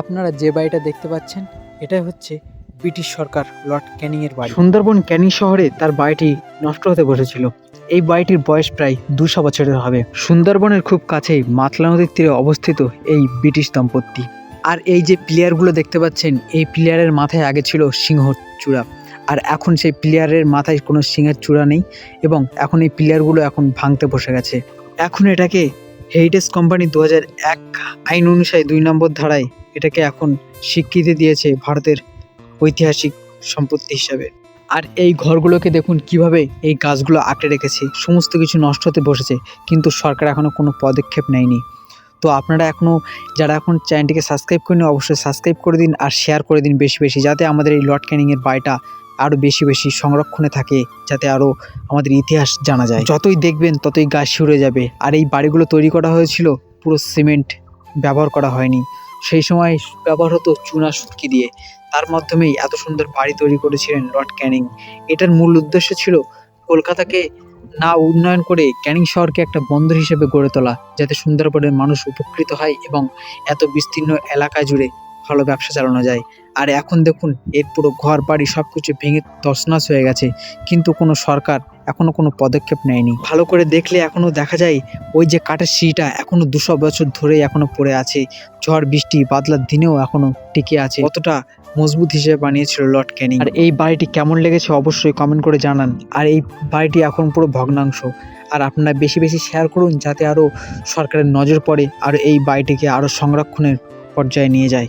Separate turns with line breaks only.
আপনারা যে বাড়িটা দেখতে পাচ্ছেন, এটাই হচ্ছে ব্রিটিশ সরকার লর্ড ক্যানিংয়ের বাড়ি। সুন্দরবন ক্যানিং শহরে তার বাড়িটি নষ্ট হতে বসেছিল। এই বাড়িটির বয়স প্রায় দুশো বছরের হবে। সুন্দরবনের খুব কাছেই মাতলা নদীর তীরে অবস্থিত এই ব্রিটিশ দম্পতি। আর এই যে প্লেয়ারগুলো দেখতে পাচ্ছেন, এই প্লেয়ারের মাথায় আগে ছিল সিংহ চূড়া। আর এখন সেই প্লেয়ারের মাথায় কোনো সিংহের চূড়া নেই এবং এখন এই প্লেয়ারগুলো এখন ভাঙতে বসে গেছে। এখন এটাকে হেরিটেজ কোম্পানি দু হাজার এক আইন অনুসারে দুই নম্বর ধারায় এটাকে এখন স্বীকৃতি দিয়েছে ভারতের ঐতিহাসিক সম্পত্তি হিসাবে। আর এই ঘরগুলোকে দেখুন কীভাবে এই গাছগুলো আঁকড়ে রেখেছে। সমস্ত কিছু নষ্ট হতে বসেছে, কিন্তু সরকার এখনও কোনো পদক্ষেপ নেয়নি। তো আপনারা এখনও যারা এখন চ্যানেলটিকে সাবস্ক্রাইব করেনি অবশ্যই সাবস্ক্রাইব করে দিন আর শেয়ার করে দিন বেশি বেশি, যাতে আমাদের এই লর্ড ক্যানিংয়ের বাড়িটা আরও বেশি বেশি সংরক্ষণে থাকে, যাতে আরও আমাদের ইতিহাস জানা যায়। যতই দেখবেন ততই গাছ শিউরে যাবে, আর এই বাড়িগুলো তৈরি করা হয়েছিল, পুরো সিমেন্ট ব্যবহার করা হয়নি। সেই সময় ব্যবহার হতো চুনা সুতকি দিয়ে। তার মাধ্যমেই এত সুন্দর বাড়ি তৈরি করেছিলেন লর্ড ক্যানিং। এটার মূল উদ্দেশ্য ছিল কলকাতাকে না উন্নয়ন করে ক্যানিং শহরকে একটা বন্দর হিসেবে গড়ে তোলা, যাতে সুন্দরবনের মানুষ উপকৃত হয় এবং এত বিস্তীর্ণ এলাকা জুড়ে ভালো ব্যবসা চালানো যায়। আর এখন দেখুন এর পুরো ঘর, বাড়ি সব কিছু ভেঙে তছনছ হয়ে গেছে। কিন্তু কোনো সরকার এখনও কোনো পদক্ষেপ নেয়নি। ভালো করে দেখলে এখনও দেখা যায়, ওই যে কাঠের সিঁড়িটা এখনও দুশো বছর ধরে এখনও পড়ে আছে। ঝড়, বৃষ্টি, বাদলার দিনেও এখনও টিকে আছে। কতটা মজবুত হিসেবে বানিয়েছিল লর্ড ক্যানিং। আর এই বাড়িটি কেমন লেগেছে অবশ্যই কমেন্ট করে জানান। আর এই বাড়িটি এখন পুরো ভগ্নাংশ। আর আপনারা বেশি বেশি শেয়ার করুন যাতে আরও সরকারের নজর পড়ে, আর এই বাড়িটিকে আরও সংরক্ষণের পর্যায়ে নিয়ে যায়।